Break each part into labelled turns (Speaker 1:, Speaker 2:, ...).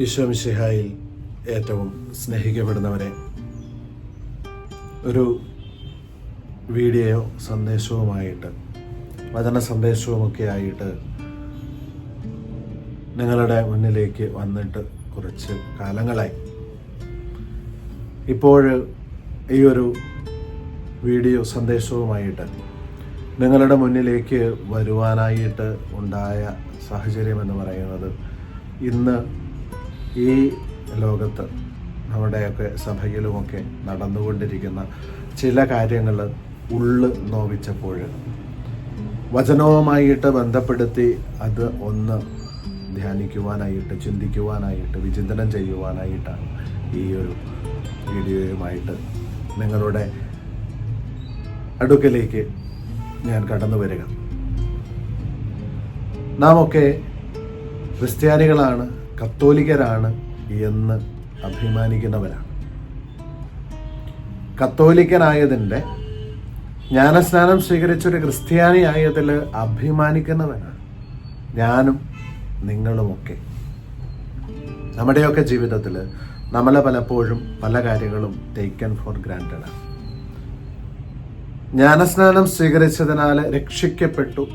Speaker 1: ഈശോമിശിഹായിൽ ഏറ്റവും സ്നേഹിക്കപ്പെടുന്നവരെ ഒരു വീഡിയോ സന്ദേശവുമായിട്ട് വചന സന്ദേശവുമൊക്കെ ആയിട്ട് നിങ്ങളുടെ മുന്നിലേക്ക് വന്നിട്ട് കുറച്ച് കാലങ്ങളായി. ഇപ്പോൾ ഈ ഒരു വീഡിയോ സന്ദേശവുമായിട്ട് നിങ്ങളുടെ മുന്നിലേക്ക് വരുവാനായിട്ട് ഉണ്ടായ സാഹചര്യം എന്ന് പറയുന്നത് ഇന്ന് ഈ ലോകത്ത് നമ്മുടെയൊക്കെ സഭയിലുമൊക്കെ നടന്നുകൊണ്ടിരിക്കുന്ന ചില കാര്യങ്ങൾ ഉള്ള് നോവിച്ചപ്പോൾ വചനവുമായിട്ട് ബന്ധപ്പെടുത്തി അത് ഒന്ന് ധ്യാനിക്കുവാനായിട്ട് ചിന്തിക്കുവാനായിട്ട് വിചിന്തനം ചെയ്യുവാനായിട്ടാണ് ഈ ഒരു വീഡിയോയുമായിട്ട് നിങ്ങളുടെ അടുക്കലേക്ക് ഞാൻ കടന്നു വരിക. നാം ഒക്കെ ക്രിസ്ത്യാനികളാണ് കത്തോലിക്കരാണ് എന്ന് അഭിമാനിക്കുന്നവരാണ്. കത്തോലിക്കനായതിന്റെ ജ്ഞാനസ്നാനം സ്വീകരിച്ചൊരു ക്രിസ്ത്യാനിയായതിൽ അഭിമാനിക്കുന്നവനാണ് ഞാനും നിങ്ങളുമൊക്കെ. നമ്മുടെയൊക്കെ ജീവിതത്തിൽ നമ്മളെ പലപ്പോഴും പല കാര്യങ്ങളും ടേക്കൻ ഫോർ ഗ്രാൻഡാണ് ജ്ഞാനസ്നാനം സ്വീകരിച്ചതിനാൽ രക്ഷിക്കപ്പെട്ടു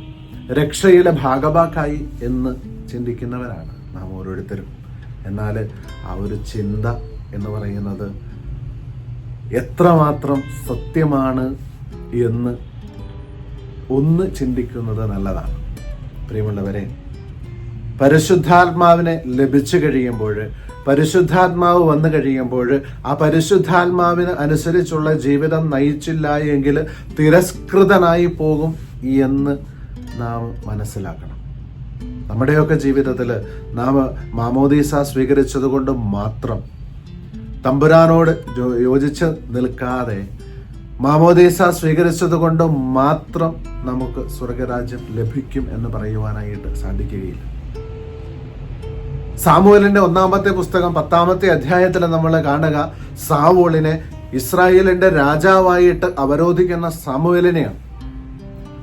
Speaker 1: രക്ഷയിലെ ഭാഗഭാക്കായി എന്ന് ചിന്തിക്കുന്നവരാണ്. നാം ഓരോരുത്തരും. എന്നാൽ ആ ഒരു ചിന്ത എന്ന് പറയുന്നത് എത്രമാത്രം സത്യമാണ് എന്ന് ഒന്ന് ചിന്തിക്കുന്നത് നല്ലതാണ്. പ്രിയമുള്ളവരെ പരിശുദ്ധാത്മാവിനെ ലഭിച്ചു കഴിയുമ്പോൾ പരിശുദ്ധാത്മാവ് വന്നു കഴിയുമ്പോൾ ആ പരിശുദ്ധാത്മാവിന് അനുസരിച്ചുള്ള ജീവിതം നയിച്ചില്ല എങ്കിൽ തിരസ്കൃതനായി പോകും എന്ന് നാം മനസ്സിലാക്കണം. നമ്മുടെയൊക്കെ ജീവിതത്തിൽ നാം മാമോദീസ സ്വീകരിച്ചതുകൊണ്ട് മാത്രം തമ്പുരാനോട് യോജിച്ച് നിൽക്കാതെ മാമോദീസ സ്വീകരിച്ചതുകൊണ്ട് മാത്രം നമുക്ക് സ്വർഗരാജ്യം ലഭിക്കും എന്ന് പറയുവാനായിട്ട് സാധിക്കുകയില്ല. സാമുവലിന്റെ ഒന്നാമത്തെ പുസ്തകം പത്താമത്തെ അധ്യായത്തിൽ നമ്മൾ കാണുക സാവോളിനെ ഇസ്രായേലിന്റെ രാജാവായിട്ട് അവരോധിക്കുന്ന സാമുവലിനെയാണ്.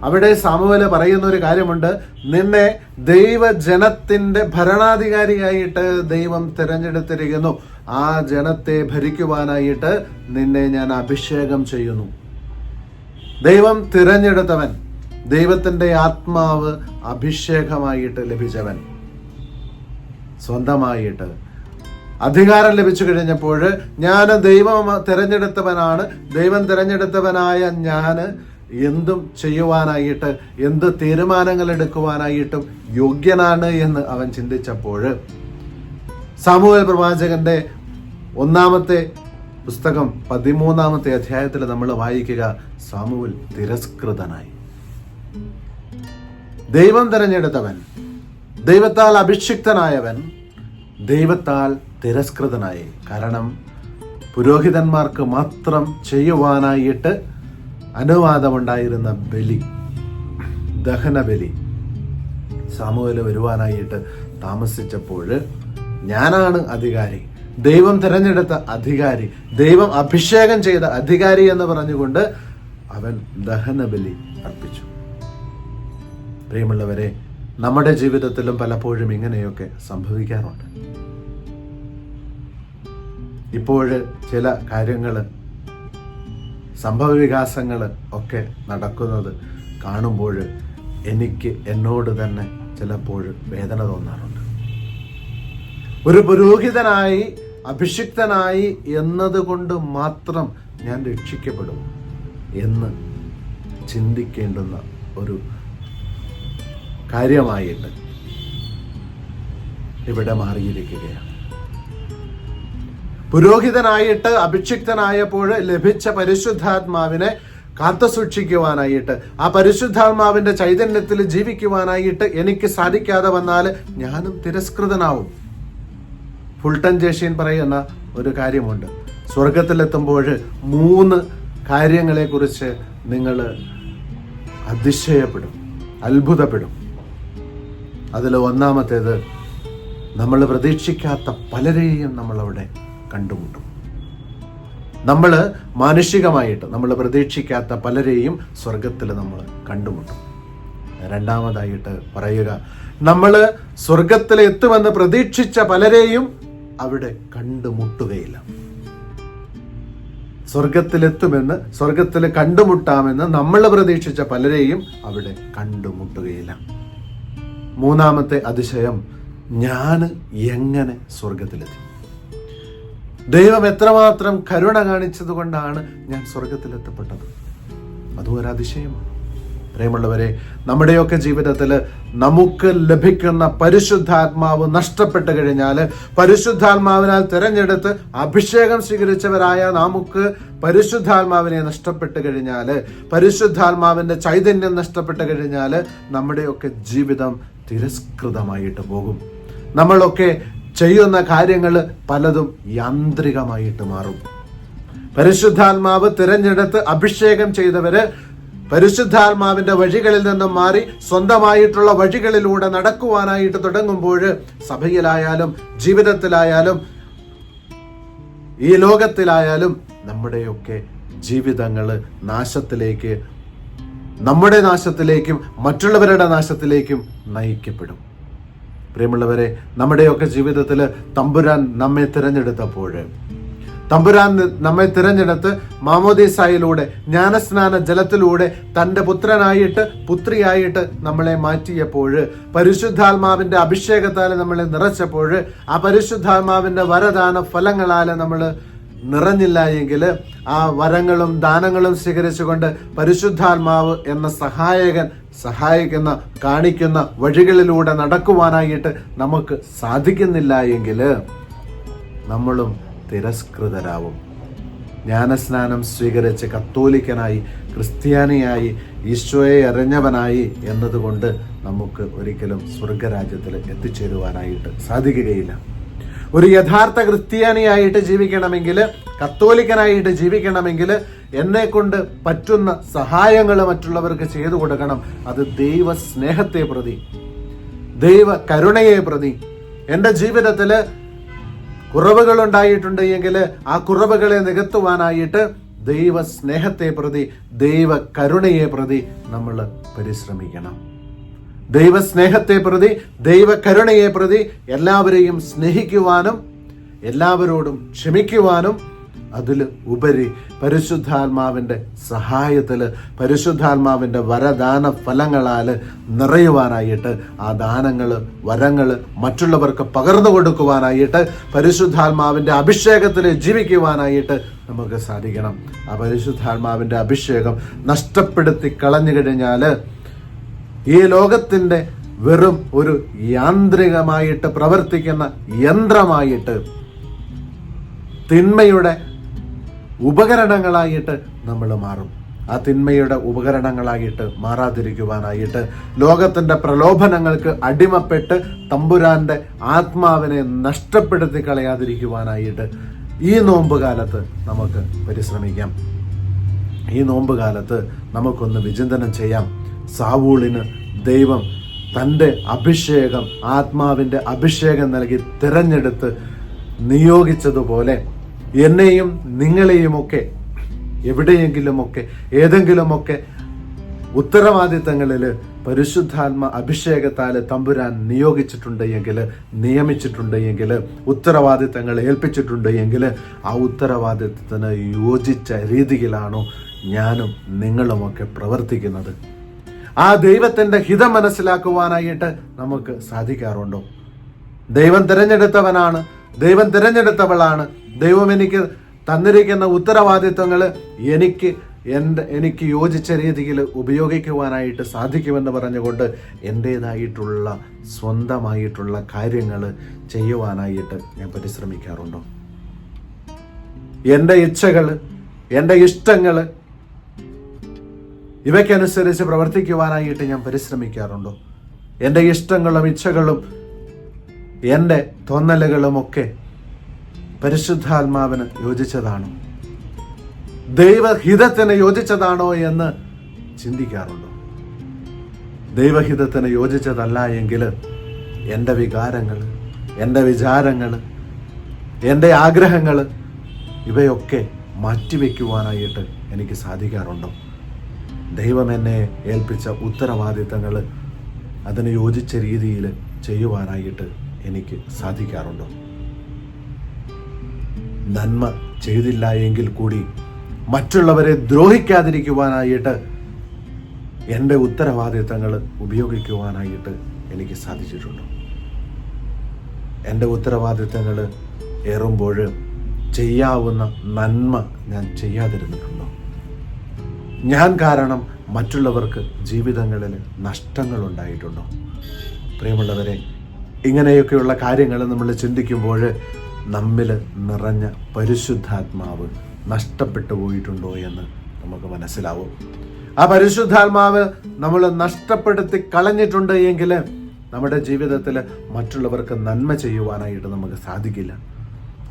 Speaker 1: അവിടെ സാമുവൽ പറയുന്ന ഒരു കാര്യമുണ്ട്. നിന്നെ ദൈവജനത്തിന്റെ ഭരണാധികാരിയായിട്ട് ദൈവം തിരഞ്ഞെടുത്തിരിക്കുന്നു. ആ ജനത്തെ ഭരിക്കുവാനായിട്ട് നിന്നെ ഞാൻ അഭിഷേകം ചെയ്യുന്നു. ദൈവം തിരഞ്ഞെടുത്തവൻ ദൈവത്തിന്റെ ആത്മാവ് അഭിഷേകമായിട്ട് ലഭിച്ചവൻ. സ്വന്തമായിട്ട്. അധികാരം ലഭിച്ചു കഴിഞ്ഞപ്പോൾ ഞാൻ ദൈവം തിരഞ്ഞെടുത്തവനാണ്. ദൈവം തിരഞ്ഞെടുത്തവനായ ഞാൻ എന്തും ചെയ്യുവാനായിട്ട് എന്ത് തീരുമാനങ്ങൾ എടുക്കുവാനായിട്ടും യോഗ്യനാണ് എന്ന് അവൻ ചിന്തിച്ചപ്പോൾ സാമൂഹ്യ പ്രവാചകന്റെ ഒന്നാമത്തെ പുസ്തകം പതിമൂന്നാമത്തെ അധ്യായത്തിൽ നമ്മൾ വായിക്കുക സാമുവിൽ തിരസ്കൃതനായി. ദൈവം തിരഞ്ഞെടുത്തവൻ ദൈവത്താൽ അഭിഷിക്തനായവൻ ദൈവത്താൽ തിരസ്കൃതനായി. കാരണം പുരോഹിതന്മാർക്ക് മാത്രം ചെയ്യുവാനായിട്ട് അനുവാദമുണ്ടായിരുന്ന ബലി ദഹനബലി സാമൂഹ്യ വരുവാനായിട്ട് താമസിച്ചപ്പോൾ ഞാനാണ് അധികാരി. ദൈവം തിരഞ്ഞെടുത്ത അധികാരി ദൈവം അഭിഷേകം ചെയ്ത അധികാരി എന്ന് പറഞ്ഞുകൊണ്ട് അവൻ ദഹനബലി അർപ്പിച്ചു. പ്രിയമുള്ളവരെ നമ്മുടെ ജീവിതത്തിലും പലപ്പോഴും ഇങ്ങനെയൊക്കെ സംഭവിക്കാറുണ്ട്. ഇപ്പോൾ ചില കാര്യങ്ങൾ സംഭവവികാസങ്ങൾ ഒക്കെ നടക്കുന്നത് കാണുമ്പോൾ എനിക്ക് എന്നോട് തന്നെ ചിലപ്പോൾ വേദന തോന്നാറുണ്ട്. ഒരു പുരോഹിതനായി അഭിഷിക്തനായി എന്നതുകൊണ്ട് മാത്രം ഞാൻ രക്ഷിക്കപ്പെടും എന്ന് ചിന്തിക്കേണ്ടുന്ന ഒരു കാര്യമായിട്ട് ഇവിടെ മാറിയിരിക്കുകയാണ്. പുരോഹിതനായിട്ട് അഭിഷിക്തനായപ്പോൾ ലഭിച്ച പരിശുദ്ധാത്മാവിനെ കാത്തു സൂക്ഷിക്കുവാനായിട്ട് ആ പരിശുദ്ധാത്മാവിന്റെ ചൈതന്യത്തിൽ ജീവിക്കുവാനായിട്ട് എനിക്ക് സാധിക്കാതെ വന്നാൽ ഞാനും തിരസ്കൃതനാവും. ഫുൾട്ടൻ ജേഷീൻ പറയുന്ന ഒരു കാര്യമുണ്ട്. സ്വർഗത്തിലെത്തുമ്പോൾ മൂന്ന് കാര്യങ്ങളെക്കുറിച്ച് നിങ്ങൾ അതിശയപ്പെടും അത്ഭുതപ്പെടും. അതിൽ ഒന്നാമത്തേത് നമ്മൾ പ്രതീക്ഷിക്കാത്ത പലരെയും നമ്മളവിടെ കണ്ടുമുട്ടും. നമ്മൾ മാനുഷികമായിട്ട് നമ്മൾ പ്രതീക്ഷിക്കാത്ത പലരെയും സ്വർഗത്തിൽ നമ്മൾ കണ്ടുമുട്ടും. രണ്ടാമതായിട്ട് പറയുക നമ്മൾ സ്വർഗത്തിൽ എത്തുമെന്ന് പ്രതീക്ഷിച്ച പലരെയും അവിടെ കണ്ടുമുട്ടുകയില്ല. സ്വർഗത്തിലെത്തുമെന്ന് സ്വർഗത്തിൽ കണ്ടുമുട്ടാമെന്ന് നമ്മൾ പ്രതീക്ഷിച്ച പലരെയും അവിടെ കണ്ടുമുട്ടുകയില്ല. മൂന്നാമത്തെ അതിശയം ഞാൻ എങ്ങനെ സ്വർഗത്തിലെത്തി ദൈവം എത്രമാത്രം കരുണ കാണിച്ചത് കൊണ്ടാണ് ഞാൻ സ്വർഗത്തിലെത്തപ്പെട്ടത് അതും ഒരു അതിശയമാണ്. പ്രിയമുള്ളവരെ നമ്മുടെയൊക്കെ ജീവിതത്തിൽ നമുക്ക് ലഭിക്കുന്ന പരിശുദ്ധാത്മാവ് നഷ്ടപ്പെട്ട് കഴിഞ്ഞാൽ പരിശുദ്ധാത്മാവിനാൽ തിരഞ്ഞെടുത്ത് അഭിഷേകം സ്വീകരിച്ചവരായ നമുക്ക് പരിശുദ്ധാത്മാവിനെ നഷ്ടപ്പെട്ട് കഴിഞ്ഞാൽ പരിശുദ്ധാത്മാവിന്റെ ചൈതന്യം നഷ്ടപ്പെട്ട് കഴിഞ്ഞാൽ നമ്മുടെയൊക്കെ ജീവിതം തിരസ്കൃതമായിട്ട് പോകും. നമ്മളൊക്കെ ചെയ്യുന്ന കാര്യങ്ങൾ പലതും യാന്ത്രികമായിട്ട് മാറും. പരിശുദ്ധാത്മാവ് തിരഞ്ഞെടുത്ത് അഭിഷേകം ചെയ്തവര് പരിശുദ്ധാത്മാവിന്റെ വഴികളിൽ നിന്നും മാറി സ്വന്തമായിട്ടുള്ള വഴികളിലൂടെ നടക്കുവാനായിട്ട് തുടങ്ങുമ്പോൾ സഭയിലായാലും ജീവിതത്തിലായാലും ഈ ലോകത്തിലായാലും നമ്മുടെയൊക്കെ ജീവിതങ്ങൾ നാശത്തിലേക്ക് നമ്മുടെ നാശത്തിലേക്കും മറ്റുള്ളവരുടെ നാശത്തിലേക്കും നയിക്കപ്പെടും. പ്രിയമുള്ളവരെ നമ്മുടെയൊക്കെ ജീവിതത്തിൽ തമ്പുരാൻ നമ്മെ തിരഞ്ഞെടുത്തപ്പോൾ തമ്പുരാൻ നമ്മെ തിരഞ്ഞെടുത്ത് മാമോദീസായിലൂടെ ജ്ഞാനസ്നാന ജലത്തിലൂടെ തന്റെ പുത്രനായിട്ട് പുത്രിയായിട്ട് നമ്മളെ മാറ്റിയപ്പോൾ പരിശുദ്ധാത്മാവിന്റെ അഭിഷേകത്താൽ നമ്മളെ നിറച്ചപ്പോൾ ആ പരിശുദ്ധാത്മാവിന്റെ വരദാന ഫലങ്ങളാൽ നമ്മൾ നിറഞ്ഞില്ല എങ്കിൽ ആ വരങ്ങളും ദാനങ്ങളും സ്വീകരിച്ചുകൊണ്ട് പരിശുദ്ധാത്മാവ് എന്ന സഹായകൻ സഹായിക്കുന്ന കാണിക്കുന്ന വഴികളിലൂടെ നടക്കുവാനായിട്ട് നമുക്ക് സാധിക്കുന്നില്ല എങ്കിൽ നമ്മളും തിരസ്കൃതരാവും. ജ്ഞാനസ്നാനം സ്വീകരിച്ച് കത്തോലിക്കനായി ക്രിസ്ത്യാനിയായി ഈശോയെ അറിഞ്ഞവനായി എന്നതുകൊണ്ട് നമുക്ക് ഒരിക്കലും സ്വർഗരാജ്യത്തിൽ എത്തിച്ചേരുവാനായിട്ട് സാധിക്കുകയില്ല. ഒരു യഥാർത്ഥ ക്രിസ്ത്യാനിയായിട്ട് ജീവിക്കണമെങ്കിൽ കത്തോലിക്കനായിട്ട് ജീവിക്കണമെങ്കിൽ എന്നെ കൊണ്ട് പറ്റുന്ന സഹായങ്ങൾ മറ്റുള്ളവർക്ക് ചെയ്തു കൊടുക്കണം. അത് ദൈവ സ്നേഹത്തെ പ്രതി. ദൈവ കരുണയെ പ്രതി. എന്റെ ജീവിതത്തിൽ കുറവുകൾ ഉണ്ടായിട്ടുണ്ട് എങ്കിൽ ആ കുറവുകളെ നികത്തുവാനായിട്ട് ദൈവ സ്നേഹത്തെ പ്രതി ദൈവ കരുണയെ പ്രതി നമ്മൾ പരിശ്രമിക്കണം. ദൈവ സ്നേഹത്തെ പ്രതി ദൈവകരുണയെ പ്രതി എല്ലാവരെയും സ്നേഹിക്കുവാനും എല്ലാവരോടും ക്ഷമിക്കുവാനും അതിൽ ഉപരി പരിശുദ്ധാത്മാവിന്റെ സഹായത്തിൽ പരിശുദ്ധാത്മാവിന്റെ വരദാന ഫലങ്ങളാൽ നിറയുവാനായിട്ട് ആ ദാനങ്ങൾ വരങ്ങൾ മറ്റുള്ളവർക്ക് പകർന്നു കൊടുക്കുവാനായിട്ട് പരിശുദ്ധാത്മാവിന്റെ അഭിഷേകത്തിൽ ജീവിക്കുവാനായിട്ട് നമുക്ക് സാധിക്കണം. ആ പരിശുദ്ധാത്മാവിന്റെ അഭിഷേകം നഷ്ടപ്പെടുത്തി കളഞ്ഞു കഴിഞ്ഞാൽ ഈ ലോകത്തിന്റെ വെറും ഒരു യാന്ത്രികമായിട്ട് പ്രവർത്തിക്കുന്ന യന്ത്രമായിട്ട് തിന്മയുടെ ഉപകരണങ്ങളായിട്ട് നമ്മൾ മാറും. ആ തിന്മയുടെ ഉപകരണങ്ങളായിട്ട് മാറാതിരിക്കുവാനായിട്ട് ലോകത്തിന്റെ പ്രലോഭനങ്ങൾക്ക് അടിമപ്പെട്ട് തമ്പുരാന്റെ ആത്മാവിനെ നഷ്ടപ്പെടുത്തി കളയാതിരിക്കുവാനായിട്ട് ഈ നോമ്പ് കാലത്ത് നമുക്ക് പരിശ്രമിക്കാം. ഈ നോമ്പ് കാലത്ത് നമുക്കൊന്ന് വിചിന്തനം ചെയ്യാം. സാവൂളിന് ദൈവം തന്റെ അഭിഷേകം ആത്മാവിന്റെ അഭിഷേകം നൽകി തിരഞ്ഞെടുത്ത് നിയോഗിച്ചതുപോലെ എന്നെയും നിങ്ങളെയുമൊക്കെ എവിടെയെങ്കിലുമൊക്കെ ഏതെങ്കിലുമൊക്കെ ഉത്തരവാദിത്തങ്ങളിൽ പരിശുദ്ധാത്മ അഭിഷേകത്താൽ തമ്പുരാൻ നിയോഗിച്ചിട്ടുണ്ട് എങ്കിൽ നിയമിച്ചിട്ടുണ്ട് എങ്കിൽ ഉത്തരവാദിത്തങ്ങൾ ഏൽപ്പിച്ചിട്ടുണ്ട് എങ്കിൽ ആ ഉത്തരവാദിത്തത്തിന് യോജിച്ച രീതിയിലാണോ ഞാനും നിങ്ങളുമൊക്കെ പ്രവർത്തിക്കുന്നത്. ആ ദൈവത്തിന്റെ ഹിതം മനസ്സിലാക്കുവാനായിട്ട് നമുക്ക് സാധിക്കാറുണ്ടോ? ദൈവം തിരഞ്ഞെടുത്തവനാണ് ദൈവം തിരഞ്ഞെടുത്തവളാണ്. ദൈവം എനിക്ക് തന്നിരിക്കുന്ന ഉത്തരവാദിത്വങ്ങൾ എനിക്ക് എന്റെ എനിക്ക് യോജിച്ച രീതിയിൽ ഉപയോഗിക്കുവാനായിട്ട് സാധിക്കുമെന്ന് പറഞ്ഞുകൊണ്ട് എന്റേതായിട്ടുള്ള സ്വന്തമായിട്ടുള്ള കാര്യങ്ങൾ ചെയ്യുവാനായിട്ട് ഞാൻ പരിശ്രമിക്കാറുണ്ടോ? എന്റെ ഇച്ഛകൾ എന്റെ ഇഷ്ടങ്ങൾ ഇവയ്ക്കനുസരിച്ച് പ്രവർത്തിക്കുവാനായിട്ട് ഞാൻ പരിശ്രമിക്കാറുണ്ടോ. എന്റെ ഇഷ്ടങ്ങളും ഇച്ഛകളും എന്റെ തോന്നലുകളുമൊക്കെ പരിശുദ്ധാത്മാവിന് യോജിച്ചതാണോ. ദൈവഹിതത്തിന് യോജിച്ചതാണോ എന്ന് ചിന്തിക്കാറുണ്ടോ. ദൈവഹിതത്തിന് യോജിച്ചതല്ല എങ്കിൽ എന്റെ വികാരങ്ങൾ എന്റെ വിചാരങ്ങൾ എന്റെ ആഗ്രഹങ്ങൾ ഇവയൊക്കെ മാറ്റിവെക്കുവാനായിട്ട് എനിക്ക് സാധിക്കാറുണ്ടോ. ദൈവം എന്നെ ഏൽപ്പിച്ച ഉത്തരവാദിത്തങ്ങൾ അതിന് യോജിച്ച രീതിയിൽ ചെയ്യുവാനായിട്ട് എനിക്ക് സാധിക്കാറുണ്ടോ. നന്മ ചെയ്തില്ല എങ്കിൽ കൂടി മറ്റുള്ളവരെ ദ്രോഹിക്കാതിരിക്കുവാനായിട്ട് എന്റെ ഉത്തരവാദിത്തങ്ങൾ ഉപയോഗിക്കുവാനായിട്ട് എനിക്ക് സാധിച്ചിട്ടുണ്ട്. എന്റെ ഉത്തരവാദിത്തങ്ങൾ ഏറുമ്പോൾ ചെയ്യാവുന്ന നന്മ ഞാൻ ചെയ്യാതിരുന്നിട്ടുണ്ടോ. ഞാൻ കാരണം മറ്റുള്ളവർക്ക് ജീവിതങ്ങളിൽ നഷ്ടങ്ങൾ ഉണ്ടായിട്ടുണ്ടോ പ്രിയമുള്ളവരെ ഇങ്ങനെയൊക്കെയുള്ള കാര്യങ്ങൾ നമ്മൾ ചിന്തിക്കുമ്പോൾ നമ്മിൽ നിറഞ്ഞ പരിശുദ്ധാത്മാവ് നഷ്ടപ്പെട്ടു പോയിട്ടുണ്ടോ എന്ന് നമുക്ക് മനസ്സിലാവും. ആ പരിശുദ്ധാത്മാവ് നമ്മൾ നഷ്ടപ്പെടുത്തി കളഞ്ഞിട്ടുണ്ട് എങ്കിൽ നമ്മുടെ ജീവിതത്തിൽ മറ്റുള്ളവർക്ക് നന്മ ചെയ്യുവാനായിട്ട് നമുക്ക് സാധിക്കില്ല.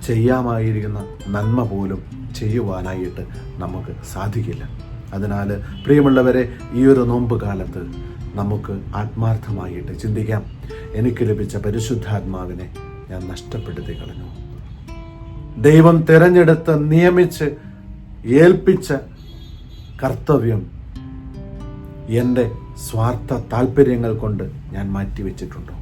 Speaker 1: ചെയ്യാമായിരിക്കുന്ന നന്മ പോലും ചെയ്യുവാനായിട്ട് നമുക്ക് സാധിക്കില്ല. അതിനാൽ പ്രിയമുള്ളവരെ ഈ ഒരു നോമ്പ് കാലത്ത് നമുക്ക് ആത്മാർത്ഥമായിട്ട് ചിന്തിക്കാം. എനിക്ക് ലഭിച്ച പരിശുദ്ധാത്മാവിനെ ഞാൻ നഷ്ടപ്പെടുത്തി കളഞ്ഞു. ദൈവം തിരഞ്ഞെടുത്ത് നിയമിച്ച് ഏൽപ്പിച്ച കർത്തവ്യം എന്റെ സ്വാർത്ഥ താല്പര്യങ്ങൾ കൊണ്ട് ഞാൻ മാറ്റിവെച്ചിട്ടുണ്ടോ?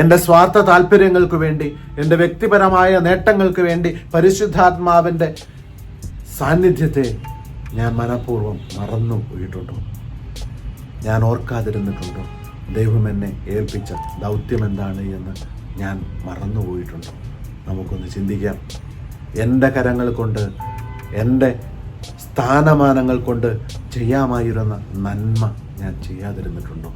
Speaker 1: എന്റെ സ്വാർത്ഥ താല്പര്യങ്ങൾക്ക് വേണ്ടി എന്റെ വ്യക്തിപരമായ നേട്ടങ്ങൾക്ക് വേണ്ടി പരിശുദ്ധാത്മാവിന്റെ സാന്നിധ്യത്തെ ഞാൻ മനഃപൂർവം മറന്നു പോയിട്ടുണ്ടോ? ഞാൻ ഓർക്കാതിരുന്നിട്ടുണ്ടോ? ദൈവം എന്നെ ഏൽപ്പിച്ച ദൗത്യം എന്താണ് എന്ന് ഞാൻ മറന്നുപോയിട്ടുണ്ടോ നമുക്കൊന്ന് ചിന്തിക്കാം. എന്റെ കരങ്ങൾ കൊണ്ട് എന്റെ സ്ഥാനമാനങ്ങൾ കൊണ്ട് ചെയ്യാമായിരുന്ന നന്മ ഞാൻ ചെയ്യാതിരുന്നിട്ടുണ്ടോ?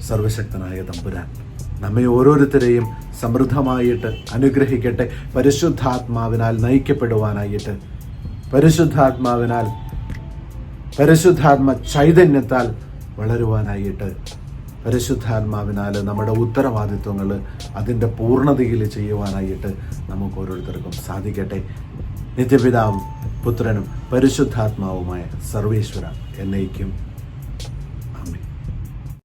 Speaker 1: സർവശക്തനായ തമ്പുരാൻ നമ്മെ ഓരോരുത്തരെയും സമൃദ്ധമായിട്ട് അനുഗ്രഹിക്കട്ടെ. പരിശുദ്ധാത്മാവിനാൽ നയിക്കപ്പെടുവാനായിട്ട്. പരിശുദ്ധാത്മാവിനാൽ പരിശുദ്ധാത്മ ചൈതന്യത്താൽ വളരുവാനായിട്ട്. പരിശുദ്ധാത്മാവിനാൽ നമ്മുടെ ഉത്തരവാദിത്വങ്ങൾ അതിന്റെ പൂർണതയിൽ ചെയ്യുവാനായിട്ട് നമുക്ക് ഓരോരുത്തർക്കും സാധിക്കട്ടെ. നിത്യപിതാവും പുത്രനും പരിശുദ്ധാത്മാവുമായ സർവേശ്വര എന്നേക്കും.